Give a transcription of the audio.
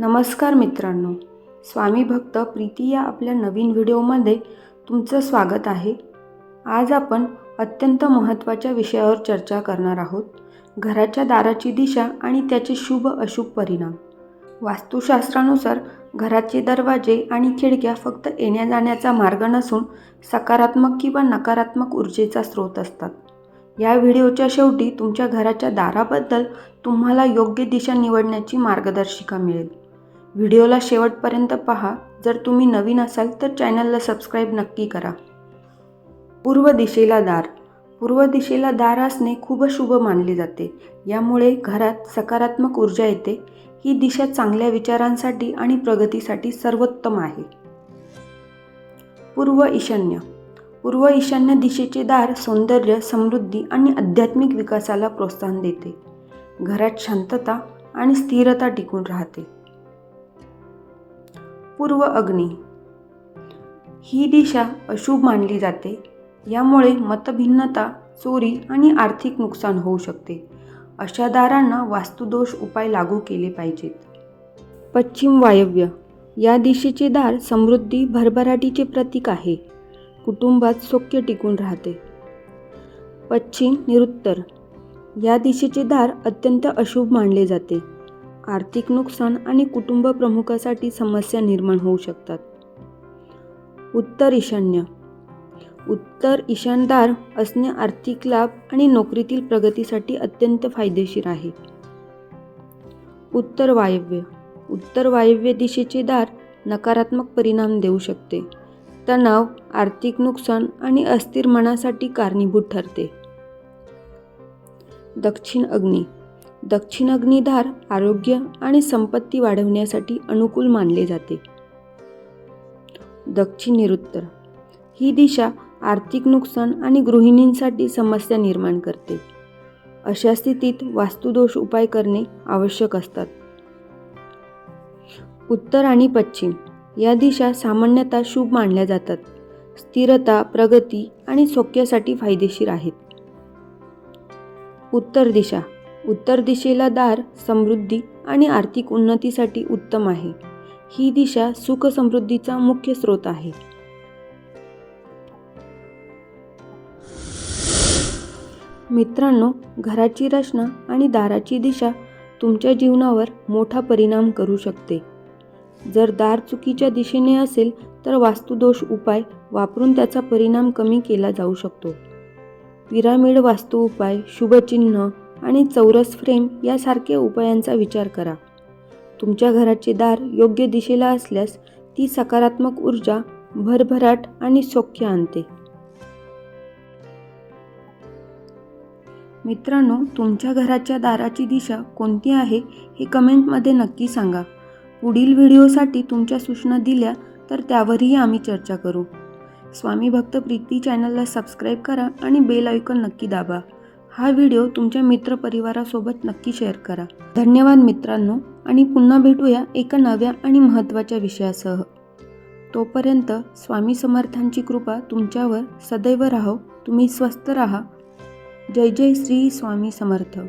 नमस्कार मित्रांनो. स्वामी भक्त प्रीती या आपल्या नवीन व्हिडिओमध्ये तुमचं स्वागत आहे. आज आपण अत्यंत महत्त्वाच्या विषयावर चर्चा करणार आहोत. घराच्या दाराची दिशा आणि त्याचे शुभ अशुभ परिणाम. वास्तुशास्त्रानुसार घराचे दरवाजे आणि खिडक्या फक्त येण्या जाण्याचा मार्ग नसून सकारात्मक किंवा नकारात्मक ऊर्जेचा स्रोत असतात. या व्हिडिओच्या शेवटी तुमच्या घराच्या दाराबद्दल तुम्हाला योग्य दिशा निवडण्याची मार्गदर्शिका मिळेल. व्हिडिओला शेवटपर्यंत पहा. जर तुम्ही नवीन असाल तर चॅनलला सबस्क्राईब नक्की करा. पूर्व दिशेला दार. पूर्व दिशेला दार असणे खूप शुभ मानले जाते. यामुळे घरात सकारात्मक ऊर्जा येते. ही दिशा चांगल्या विचारांसाठी आणि प्रगतीसाठी सर्वोत्तम आहे. पूर्व ईशान्य. पूर्व ईशान्य दिशेचे दार सौंदर्य समृद्धी आणि आध्यात्मिक विकासाला प्रोत्साहन देते. घरात शांतता आणि स्थिरता टिकून राहते. पूर्व अग्नी. ही दिशा अशुभ मानली जाते. यामुळे मतभिन्नता चोरी आणि आर्थिक नुकसान होऊ शकते. अशा दारांना वास्तुदोष उपाय लागू केले पाहिजेत. पश्चिम वायव्य. या दिशेचे दार समृद्धी भरभराटीचे प्रतीक आहे. कुटुंबात सौख्य टिकून राहते. पश्चिम निरुत्तर. या दिशेचे दार अत्यंत अशुभ मानले जाते. आर्थिक नुकसान आणि कुटुंब प्रमुखासाठी समस्या निर्माण होऊ शकतात. उत्तर ईशान्य. उत्तर ईशानदार असणे आर्थिक लाभ आणि नोकरीतील प्रगतीसाठी अत्यंत फायदेशीर आहे. उत्तर वायव्य. उत्तर वायव्य दिशेचे दार नकारात्मक परिणाम देऊ शकते. तणाव आर्थिक नुकसान आणि अस्थिर मनासाठी कारणीभूत ठरते. दक्षिण अग्नी. दक्षिण अग्निधार आरोग्य आणि संपत्ती वाढवण्यासाठी अनुकूल मानले जाते. दक्षिण निरुत्तर. ही दिशा आर्थिक नुकसान आणि गृहिणींसाठी समस्या निर्माण करते. अशा स्थितीत वास्तुदोष उपाय करणे आवश्यक असतात. उत्तर आणि पश्चिम. या दिशा सामान्यतः शुभ मानल्या जातात. स्थिरता प्रगती आणि सौख्यासाठी फायदेशीर आहेत. उत्तर दिशा. उत्तर दिशेला दार समृद्धी आणि आर्थिक उन्नतीसाठी उत्तम आहे. ही दिशा सुख समृद्धीचा मुख्य स्रोत आहे. मित्रांनो घराची रचना आणि दाराची दिशा तुमच्या जीवनावर मोठा परिणाम करू शकते. जर दार चुकीच्या दिशेने असेल तर वास्तुदोष उपाय वापरून त्याचा परिणाम कमी केला जाऊ शकतो. पिरामिड वास्तू उपाय शुभचिन्ह आणि चौरस फ्रेम यासारख्या उपायांचा विचार करा. तुमच्या घराचे दार योग्य दिशेला असल्यास ती सकारात्मक ऊर्जा भरभराट आणि सौख्य आणते. मित्रांनो तुमच्या घराच्या दाराची दिशा कोणती आहे हे कमेंटमध्ये नक्की सांगा. पुढील व्हिडिओसाठी तुमच्या सूचना दिल्या तर त्यावरही आम्ही चर्चा करू. स्वामी भक्त प्रीती चॅनलला सबस्क्राईब करा आणि बेल आयकॉन नक्की दाबा. हा व्हिडिओ तुमच्या मित्रपरिवारासोबत नक्की शेअर करा. धन्यवाद मित्रांनो आणि पुन्हा भेटूया एका नव्या आणि महत्त्वाच्या विषयासह. तोपर्यंत स्वामी समर्थांची कृपा तुमच्यावर सदैव राहो. तुम्ही स्वस्थ राहा. जय जय श्री स्वामी समर्थ.